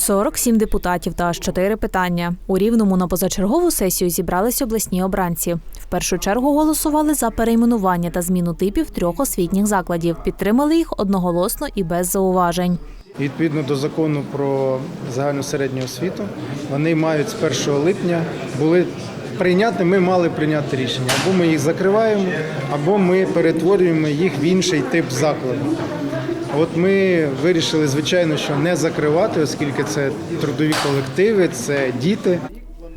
47 депутатів та аж 4 питання. У Рівному на позачергову сесію зібрались обласні обранці. В першу чергу голосували за перейменування та зміну типів трьох освітніх закладів. Підтримали їх одноголосно і без зауважень. Відповідно до закону про загальну середню освіту, вони мають з 1 липня були прийняти. Ми мали прийняти рішення. Або ми їх закриваємо, або ми перетворюємо їх в інший тип закладу. От ми вирішили, звичайно, що не закривати, оскільки це трудові колективи, це діти.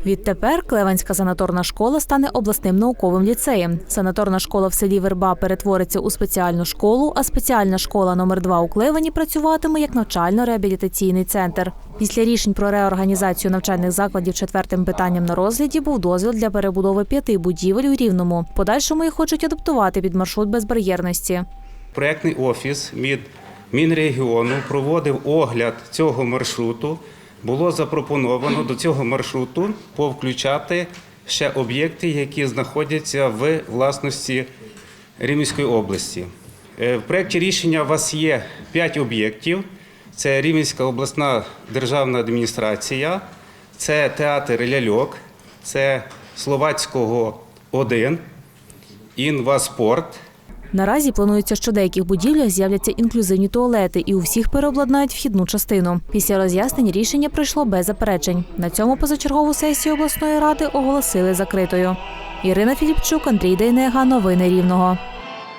Відтепер Клеванська санаторна школа стане обласним науковим ліцеєм. Санаторна школа в селі Верба перетвориться у спеціальну школу, а спеціальна школа номер 2 у Клевані працюватиме як навчально-реабілітаційний центр. Після рішень про реорганізацію навчальних закладів четвертим питанням на розгляді був дозвіл для перебудови п'яти будівель у Рівному. Подальшому їх хочуть адаптувати під маршрут безбар'єрності. Проектний офіс від Мінрегіону проводив огляд цього маршруту. Було запропоновано до цього маршруту повключати ще об'єкти, які знаходяться в власності Рівненської області. Е, В проєкті рішення у вас є 5 об'єктів. Це Рівненська обласна державна адміністрація, це театр ляльок, це Словацького 1, інваспорт. Наразі планується, що в деяких будівлях з'являться інклюзивні туалети, і у всіх переобладнають вхідну частину. Після роз'яснень рішення прийшло без заперечень. На цьому позачергову сесію обласної ради оголосили закритою. Ірина Філіпчук, Андрій Дейнега. Новини Рівного.